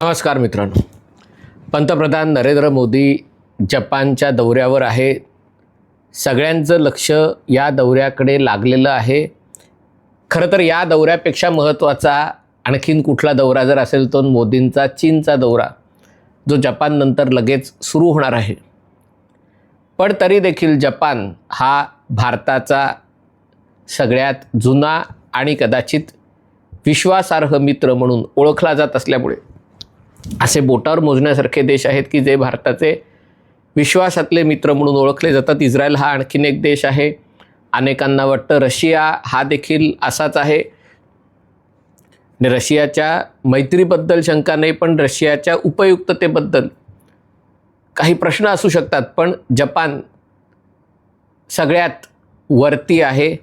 नमस्कार मित्रांनो. पंतप्रधान नरेंद्र मोदी जपानच्या दौऱ्यावर आहे. सगळ्यांचं लक्ष या दौऱ्याकडे लागलेलं आहे. खरं तर या दौऱ्यापेक्षा महत्त्वाचा आणखीन कुठला दौरा जर असेल तो मोदींचा चीनचा दौरा जो जपाननंतर लगेच सुरू होणार आहे. पण तरी देखील जपान हा भारताचा सगळ्यात जुना आणि कदाचित विश्वासार्ह मित्र म्हणून ओळखला जात असल्यामुळे असे बोटावर मोजण्यासारखे देश आहेत की जे भारताचे विश्वासातले मित्र म्हणून ओळखले जातात. इस्रायल हा आणखीन एक देश आहे. अनेकांना वाटतं रशिया हा देखील असाच आहे. रशियाच्या मैत्रीबद्दल शंका नाही पण रशियाच्या उपयुक्ततेबद्दल काही प्रश्न असू शकतात. पण जपान सगळ्यात वरती आहे.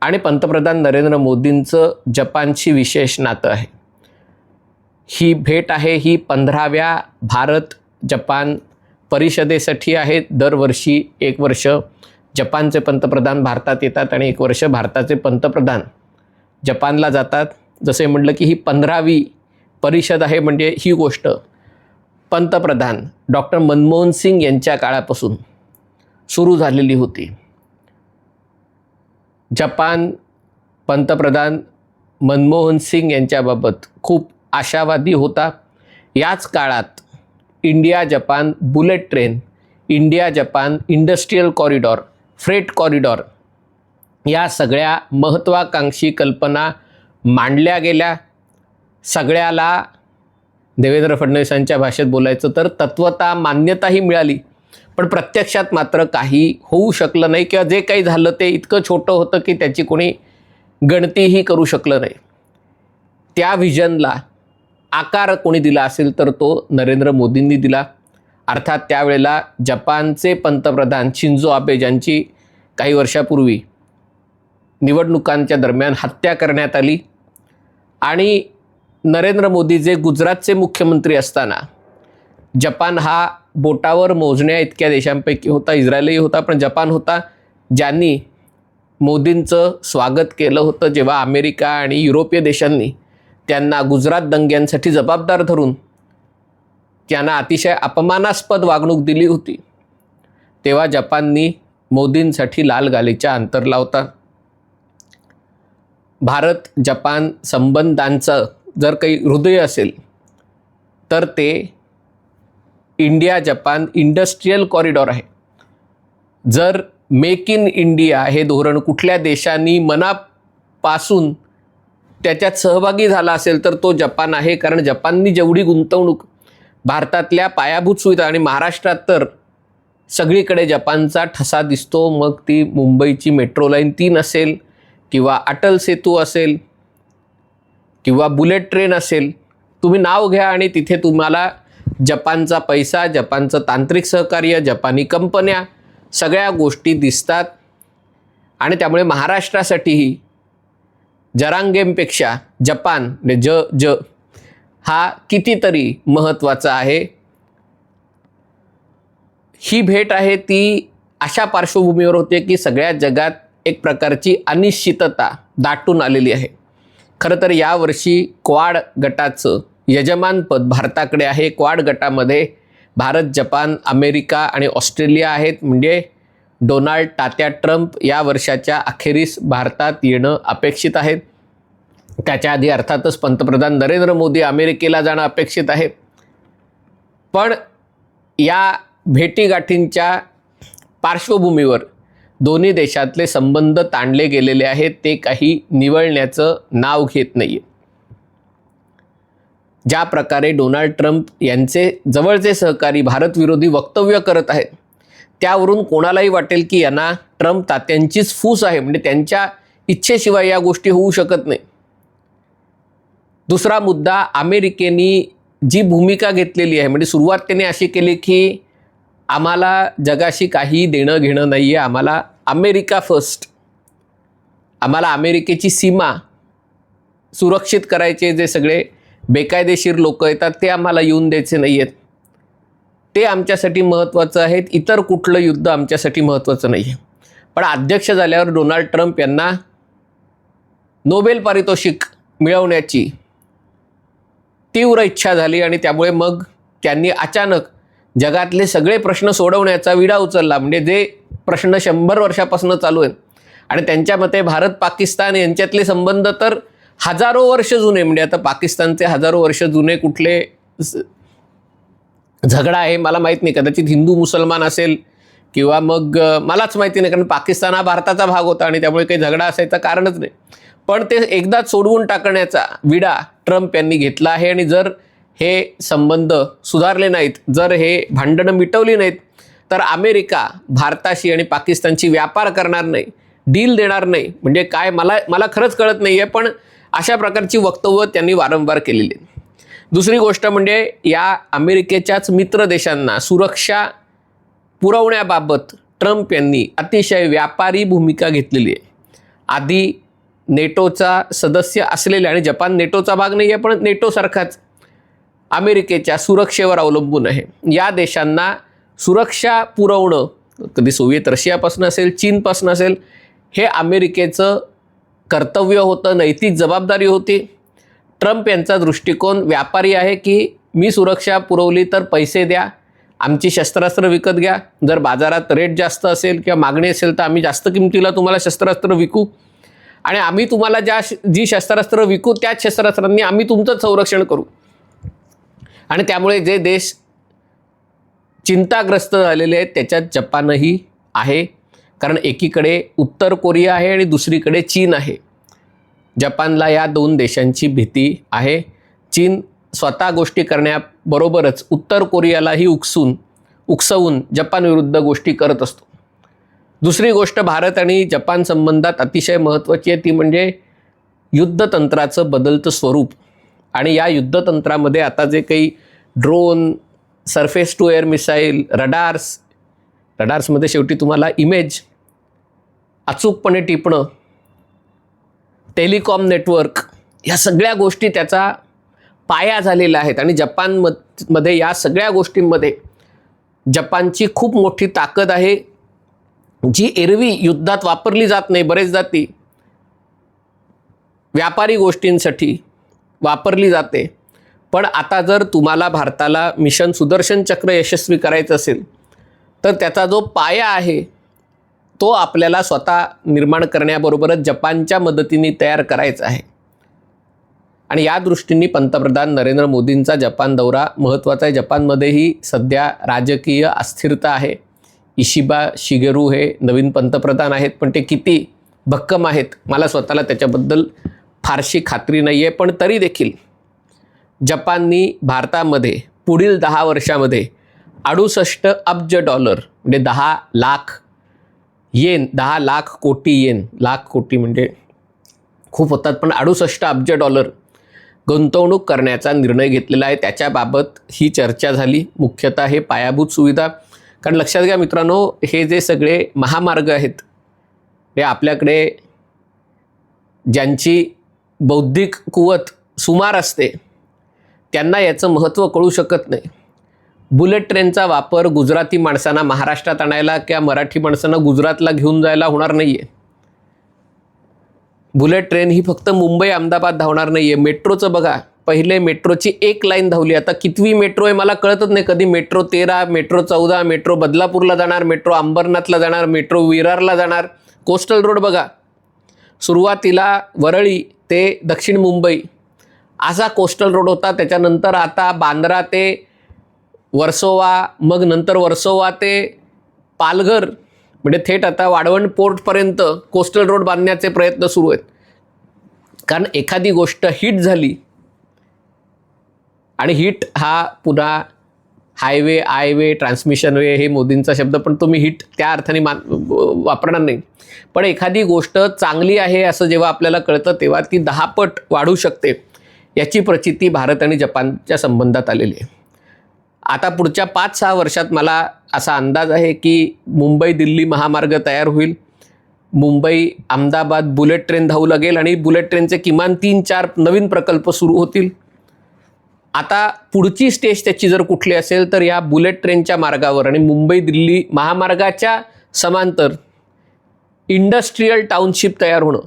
आणि पंतप्रधान नरेंद्र मोदींचं जपानशी विशेष नातं आहे. ही भेट आहे ही पंधराव्या भारत जपान परिषदेसाठी आहे. दरवर्षी एक वर्ष जपानचे पंतप्रधान भारतात येतात आणि एक वर्ष भारताचे पंतप्रधान जपानला जातात. जसे म्हटलं की ही पंधरावी परिषद आहे म्हणजे ही गोष्ट पंतप्रधान डॉक्टर मनमोहन सिंग यांच्या काळापासून सुरू झालेली होती. जपान पंतप्रधान मनमोहन सिंग यांच्याबाबत खूप आशावादी होता. याच काळात India Japan bullet train India Japan industrial corridor freight corridor या सगळ्या महत्त्वाकांक्षी कल्पना मांडल्या गेल्या. सगळ्याला देवेंद्र फडणवीसांच्या भाषेत बोलायचं तर तत्वता मान्यताही मिळाली. पण प्रत्यक्षात मात्र काही होऊ शकलं नाही किंवा जे काही झालं ते इतकं छोटं होतं की त्याची कोणी गणतीही करू शकलं नाही. त्या व्हिजनला आकार कोणी दिला असेल तर तो नरेंद्र मोदींनी दिला. अर्थात त्यावेळेला जपानचे पंतप्रधान शिंजो आबे ज्यांची काही वर्षापूर्वी निवडणुकांच्या दरम्यान हत्या करण्यात आली आणि नरेंद्र मोदी जे गुजरातचे मुख्यमंत्री असताना जपान हा बोटावर मोजण्या इतक्या देशांपैकी होता इस्रायलही होता पण जपान होता ज्यांनी मोदींचं स्वागत केलं होतं जेव्हा अमेरिका आणि युरोपीय देशांनी त्यांना गुजरात दंग्यांसाठी जबाबदार धरून त्यांना अतिशय अपमानास्पद वागणूक दिली होती. तेव्हा जपाननी मोदींसाठी लाल गालीचा अंतर लावता. भारत जपान संबंधांचं जर काही हृदय असेल तर ते इंडिया जपान इंडस्ट्रीयल कॉरिडॉर आहे. जर मेक इन इंडिया हे धोरण कुठल्या देशांनी मनापासून त्याच्यात सहभागी झाला असेल तर तो जपान आहे. कारण जपाननी जेवढी गुंतवणूक भारतातल्या पायाभूत सुविधा आणि महाराष्ट्रात तर सगळीकडे जपानचा ठसा दिसतो. मग ती मुंबईची मेट्रो लाईन तीन असेल किंवा अटल सेतू असेल किंवा बुलेट ट्रेन असेल. तुम्ही नाव घ्या आणि तिथे तुम्हाला जपानचा पैसा जपानचं तांत्रिक सहकार्य जपानी कंपन्या सगळ्या गोष्टी दिसतात. आणि त्यामुळे महाराष्ट्रासाठीही जरांगेमपेक्षा जपान म्हणजे ज ज हा कितीतरी महत्त्वाचा आहे. ही भेट आहे ती अशा पार्श्वभूमीवर होते की सगळ्या जगात एक प्रकारची अनिश्चितता दाटून आलेली आहे. खरं तर यावर्षी क्वाड गटाचं यजमानपद भारताकडे आहे. क्वाड गटामध्ये भारत जपान अमेरिका आणि ऑस्ट्रेलिया आहेत. म्हणजे डोनाल्ड टात्या ट्रम्प या वर्षाच्या अखेरीस भारतात येणं अपेक्षित आहे. त्याच्या आधी अर्थातच पंतप्रधान नरेंद्र मोदी अमेरिकेला जाणं अपेक्षित आहे. पण या भेटीगाठींच्या पार्श्वभूमीवर दोन्ही देशातले संबंध ताणले गेलेले आहेत ते काही निवळण्याचं नाव घेत नाही आहे ज्या प्रकारे डोनाल्ड ट्रम्प यांचे जवळचे सहकारी भारतविरोधी वक्तव्य करत आहेत त्यावरून कोणालाही वाटेल की यांना ट्रम्प तात्यांचीच फूस आहे. म्हणजे त्यांच्या इच्छेशिवाय या गोष्टी होऊ शकत नाही. दुसरा मुद्दा अमेरिकेनी जी भूमिका घेतलेली आहे म्हणजे सुरुवात त्याने अशी केली की आम्हाला जगाशी काही देणं घेणं नाही आहे आम्हाला अमेरिका फर्स्ट आम्हाला अमेरिकेची सीमा सुरक्षित करायचे जे सगळे बेकायदेशीर लोक येतात ते आम्हाला येऊन द्यायचे नाही आहेत ते आमच्यासाठी महत्त्वाचं आहेत. इतर कुठलं युद्ध आमच्यासाठी महत्त्वाचं नाही आहे पण अध्यक्ष झाल्यावर डोनाल्ड ट्रम्प यांना नोबेल पारितोषिक मिळवण्याची तीव्र इच्छा झाली आणि त्यामुळे मग त्यांनी अचानक जगातले सगळे प्रश्न सोडवण्याचा विडा उचलला. म्हणजे जे प्रश्न शंभर वर्षापासून चालू आहेत. आणि त्यांच्या मते भारत पाकिस्तान यांच्यातले संबंध तर हजारो वर्ष जुने. म्हणजे आता पाकिस्तानचे हजारो वर्ष जुने कुठले झगडा आहे मला माहीत नाही. कदाचित हिंदू मुसलमान असेल किंवा मग मलाच माहिती नाही कारण पाकिस्तान हा भारताचा भाग होता आणि त्यामुळे काही झगडा असायचं कारणच नाही. पण ते एकदा सोडवून टाकण्याचा विडा ट्रम्प यांनी घेतला आहे आणि जर हे संबंध सुधारले नाहीत जर हे भांडणं मिटवली नाहीत तर अमेरिका भारताशी आणि पाकिस्तानशी व्यापार करणार नाही डील देणार नाही. म्हणजे काय मला मला खरंच कळत नाही आहे पण अशा प्रकारची वक्तव्य त्यांनी वारंवार केलेली आहेत. दुसरी गोष्ट म्हणजे या अमेरिकेच्याच मित्र देशांना सुरक्षा पुरवण्याबाबत ट्रम्प यांनी अतिशय व्यापारी भूमिका घेतलेली आहे. आधी नेटोचा सदस्य असलेले आणि जपान नेटोचा भाग नाही आहे पण नेटोसारखाच अमेरिकेच्या सुरक्षेवर अवलंबून आहे. या देशांना सुरक्षा पुरवणं कधी सोव्हिएत रशियापासून असेल चीनपासून असेल हे अमेरिकेचं कर्तव्य होतं नैतिक जबाबदारी होती. ट्रम्प यांचा दृष्टिकोन व्यापारी आहे की मी सुरक्षा पुरवली तर पैसे द्या आमची शस्त्रास्त्र विकत घ्या जर बाजारात रेट जास्त असेल किंवा मागणी असेल तर आम्ही जास्त किमतीला तुम्हाला शस्त्रास्त्र विकू. आणि आम्ही तुम्हाला ज्या जी शस्त्रास्त्र विकू त्याच शस्त्रास्त्रांनी आम्ही तुमचं संरक्षण करू. आणि त्यामुळे जे देश चिंताग्रस्त झालेले आहेत त्याच्यात जपानही आहे. कारण एकीकडे उत्तर कोरिया आहे आणि दुसरीकडे चीन आहे. जपानला या दोन देशांची भीती आहे. चीन स्वतः गोष्टी करण्याबरोबरच उत्तर कोरियालाही उकसून उकसवून जपानविरुद्ध गोष्टी करत असतो. दुसरी गोष्ट भारत आणि जपान संबंधात अतिशय महत्त्वाची आहे ती म्हणजे युद्धतंत्राचं बदलतं स्वरूप. आणि या युद्धतंत्रामध्ये आता जे काही drone surface to air missile radars रडार्समध्ये शेवटी तुम्हाला इमेज अचूकपणे टिपणं टेलिकॉम नेटवर्क ह्या सगळ्या गोष्टी त्याचा पाया झालेल्या आहेत. आणि जपानमध्ये या सगळ्या गोष्टींमध्ये जपानची खूप मोठी ताकद आहे. जी एरवी युद्धात वापरली जात नाही बरेचदा ती व्यापारी गोष्टींसाठी वापरली जाते. पण आता जर तुम्हाला भारताला मिशन सुदर्शन चक्र यशस्वी करायचं असेल तर त्याचा जो पाया आहे तो आपल्याला स्वतः निर्माण करण्याबरोबरच जपानच्या मदतीने तयार करायचा आहे. आणि या दृष्टीने पंतप्रधान नरेंद्र मोदींचा जपान दौरा महत्त्वाचा आहे. जपानमध्येही सध्या राजकीय अस्थिरता आहे. इशिबा शिगेरू हे नवीन पंतप्रधान आहेत पण ते किती भक्कम आहेत मला स्वतःला त्याच्याबद्दल फारशी खात्री नाही आहे पण तरी देखील जपाननी भारतामध्ये पुढील दहा वर्षामध्ये अडुसष्ट अब्ज डॉलर म्हणजे दहा लाख येन दहा लाख कोटी येन. लाख कोटी म्हणजे खूप होतात पण अडुसष्ट अब्ज डॉलर गुंतवणूक करण्याचा निर्णय घेतलेला आहे. त्याच्याबाबत ही चर्चा झाली. मुख्यतः हे पायाभूत सुविधा. कारण लक्षात घ्या मित्रांनो हे जे सगळे महामार्ग आहेत हे आपल्याकडे ज्यांची बौद्धिक कुवत सुमार असते त्यांना याचं महत्त्व कळू शकत नाही. बुलेट ट्रेनचा वापर गुजराती माणसांना महाराष्ट्रात आणायला किंवा मराठी माणसांना गुजरातला घेऊन जायला होणार नाही आहे बुलेट ट्रेन ही फक्त मुंबई अहमदाबाद धावणार नाही आहे मेट्रोचं बघा पहिले मेट्रोची एक लाईन धावली. आता कितवी मेट्रो आहे मला कळतच नाही. कधी मेट्रो तेरा मेट्रो चौदा मेट्रो बदलापूरला जाणार मेट्रो अंबरनाथला जाणार मेट्रो विरारला जाणार. कोस्टल रोड बघा. सुरुवातीला वरळी ते दक्षिण मुंबई. असा कोस्टल रोड होता. त्याच्यानंतर आता बांद्रा ते वर्सोवा मग नंतर वर्सोवा ते पालघर. म्हणजे थेट आता वाढवण पोर्टपर्यंत कोस्टल रोड बांधण्याचे प्रयत्न सुरू आहेत. कारण एखादी गोष्ट हिट झाली आणि हिट हा पुन्हा हायवे आयवे ट्रान्समिशन वे हे मोदींचा शब्द पण तुम्ही हिट त्या अर्थाने मान वापरणार नाही. पण एखादी गोष्ट चांगली आहे असं जेव्हा आपल्याला कळतं तेव्हा ती दहापट वाढू शकते याची प्रचिती भारत आणि जपानच्या संबंधात आलेली आहे. आता पुढच्या पाच सहा वर्षात मला असा अंदाज आहे की मुंबई दिल्ली महामार्ग तयार होईल. मुंबई अहमदाबाद बुलेट ट्रेन धावू लागेल आणि बुलेट ट्रेनचे किमान तीन चार नवीन प्रकल्प सुरू होतील. आता पुढची स्टेज त्याची जर कुठली असेल तर या बुलेट ट्रेनच्या मार्गावर आणि मुंबई दिल्ली महामार्गाच्या समांतर इंडस्ट्रीयल टाउनशिप तयार होणं.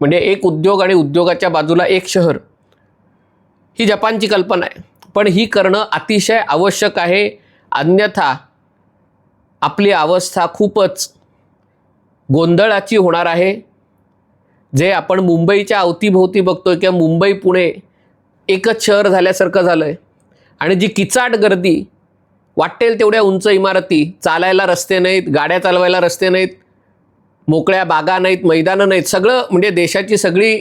म्हणजे एक उद्योग आणि उद्योगाच्या बाजूला एक शहर. ही जपानची कल्पना आहे. पण ही करणं अतिशय आवश्यक आहे. अन्यथा आपली अवस्था खूपच गोंधळाची होणार आहे. जे आपण मुंबईच्या अवतीभोवती बघतोय किंवा मुंबई पुणे एकच शहर झाल्यासारखं झालं आहे आणि जी किचाट गर्दी वाटेल तेवढ्या उंच इमारती चालायला रस्ते नाहीत गाड्या चालवायला रस्ते नाहीत मोकळ्या बागा नाहीत मैदानं नाहीत सगळं म्हणजे देशाची सगळी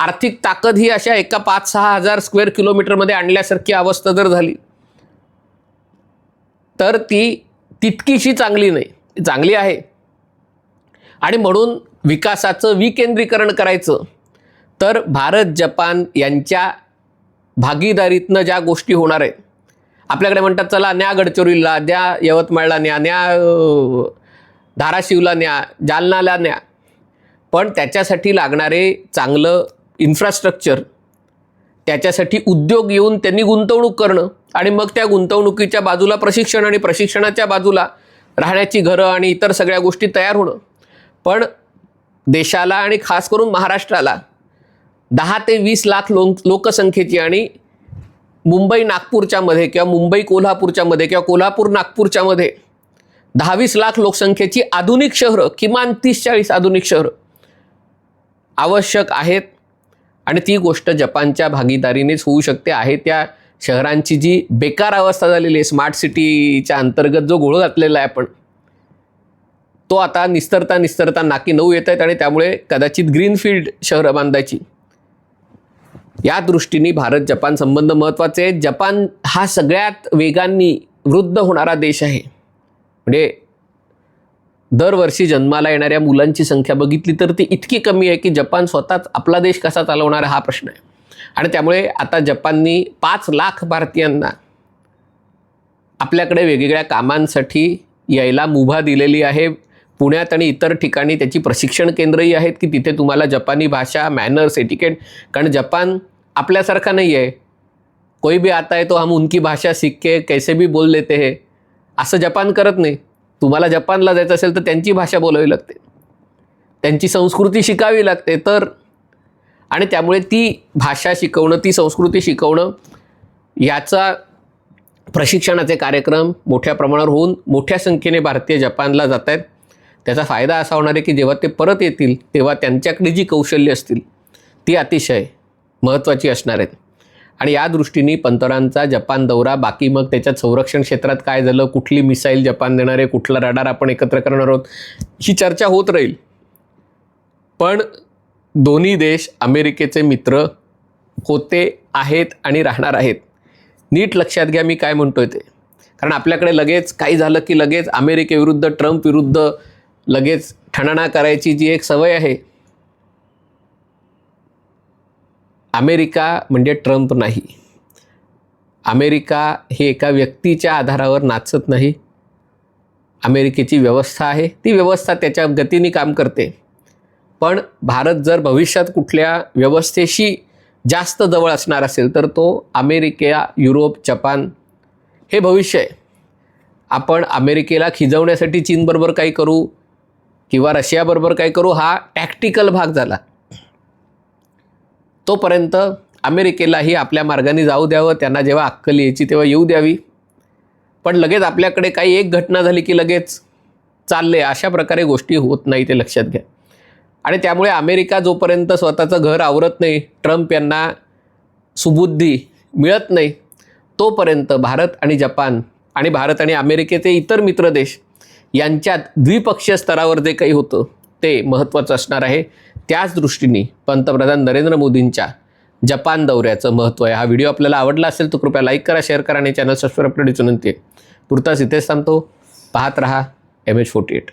आर्थिक ताकद ही अशा एका पाच सहा हजार स्क्वेअर किलोमीटरमध्ये आणल्यासारखी अवस्था जर झाली तर ती तितकीशी चांगली नाही. चांगली आहे. आणि म्हणून विकासाचं विकेंद्रीकरण करायचं तर भारत जपान यांच्या भागीदारीतनं ज्या गोष्टी होणार आहेत आपल्याकडे म्हणतात चला न्या गडचिरोलीला द्या यवतमाळला न्या न्या धाराशिवला न्या जालनाला न्या. पण त्याच्यासाठी लागणारे चांगलं इन्फ्रास्ट्रक्चर त्याच्यासाठी उद्योग येऊन त्यांनी गुंतवणूक करणं आणि मग त्या गुंतवणुकीच्या बाजूला प्रशिक्षण आणि प्रशिक्षणाच्या बाजूला राहण्याची घरं आणि इतर सगळ्या गोष्टी तयार होणं. पण देशाला आणि खास करून महाराष्ट्राला दहा ते वीस लाख लोक लोकसंख्येची आणि मुंबई नागपूरच्या मध्ये किंवा मुंबई कोल्हापूरच्या मध्ये किंवा कोल्हापूर नागपूरच्या मध्ये दहावीस लाख लोकसंख्येची आधुनिक शहरं किमान तीस चाळीस आधुनिक शहरं आवश्यक आहेत. आणि ती गोष्ट जपानच्या भागीदारीनेच होऊ शकते. आहे त्या शहरांची जी बेकार अवस्था झालेली आहे स्मार्ट सिटीच्या अंतर्गत जो घोळ घातलेला आहे आपण तो आता निस्तरता निस्तरता नाकी नऊ येत आहेत आणि त्यामुळे कदाचित ग्रीनफील्ड शहरं बांधायची. या दृष्टीने भारत जपान संबंध महत्त्वाचे आहेत. जपान हा सगळ्यात वेगांनी वृद्ध होणारा देश आहे. म्हणजे दरवर्षी जन्माला येणाऱ्या मुलांची संख्या बघितली तर ती इतकी कमी आहे की जपान स्वतःच आपला देश कसा चालवणार हा प्रश्न आहे. आणि त्यामुळे आता जपाननी पाच लाख भारतीयांना आपल्याकडे वेगवेगळ्या कामांसाठी यायला मुभा दिलेली आहे. पुण्यात आणि इतर ठिकाणी त्याची प्रशिक्षण केंद्रही आहेत की तिथे तुम्हाला जपानी भाषा मॅनर्स एटिकेट कारण जपान आपल्यासारखा नाही आहे. कोई भी आता है तो हम उनकी भाषा सीख के कैसे भी बोल लेते हैं. असं जपान करत नाही. तुम्हाला जपानला जायचं असेल तर त्यांची भाषा बोलावी लागते. त्यांची संस्कृती शिकावी लागते. तर आणि त्यामुळे ती भाषा शिकवणं ती संस्कृती शिकवणं याचा प्रशिक्षणाचे कार्यक्रम मोठ्या प्रमाणावर होऊन मोठ्या संख्येने भारतीय जपानला जात आहेत त्याचा फायदा असा होणार आहे की जेव्हा ते परत येतील तेव्हा त्यांच्याकडे जी कौशल्य असतील ती अतिशय महत्त्वाची असणार आहेत. आणि या दृष्टीने पंतरांचा जपान दौरा बाकी मग त्याच्यात संरक्षण क्षेत्रात काय झालं कुठली मिसाईल जपान देणार आहे कुठला रडार आपण एकत्र करणार आहोत ही चर्चा होत राहील. पण दोन्ही देश अमेरिकेचे मित्र होते आहेत आणि राहणार आहेत. नीट लक्षात घ्या मी काय म्हणतोय ते. कारण आपल्याकडे लगेच काही झालं की लगेच अमेरिकेविरुद्ध ट्रम्प विरुद्ध लगेच ठणाणा करायची जी एक सवय आहे अमेरिका म्हणजे ट्रम्प नाही. अमेरिका हे एका व्यक्तीच्या आधारावर नाचत नाही. अमेरिकेची व्यवस्था आहे. ती व्यवस्था त्याच्या गतीने काम करते. पण भारत जर भविष्यात कुठल्या व्यवस्थेशी जास्त जवळ असणार असेल तर तो अमेरिका युरोप जपान हे भविष्य आहे. आपण अमेरिकेला खिजवण्यासाठी चीनबरोबर काही करू किंवा रशियाबरोबर काही करू हा टॅक्टिकल भाग झाला. तोपर्यंत अमेरिकेलाही आपल्या मार्गाने जाऊ द्यावं त्यांना जेव्हा अक्कल यायची तेव्हा येऊ द्यावी. पण लगेच आपल्याकडे काही एक घटना झाली की लगेच चालले अशा प्रकारे गोष्टी होत नाही ते लक्षात घ्या. आणि त्यामुळे अमेरिका जोपर्यंत स्वतःचं घर आवरत नाही ट्रम्प यांना सुबुद्धी मिळत नाही तोपर्यंत भारत आणि जपान आणि भारत आणि अमेरिकेचे इतर मित्र देश यांच्यात द्विपक्षीय स्तरावर जे काही होतं ते महत्त्वाचं असणार आहे. त्याच दृष्टीने पंतप्रधान नरेंद्र मोदींच्या जपान दौऱ्याचं महत्त्व आहे. हा व्हिडिओ आपल्याला आवडला असेल तर कृपया लाईक करा शेअर करा आणि चॅनल सबस्क्राईब करण्याची विनंती आहे पुरताच इथेच थांबतो. पाहत रहा एम एच फोर्टी एट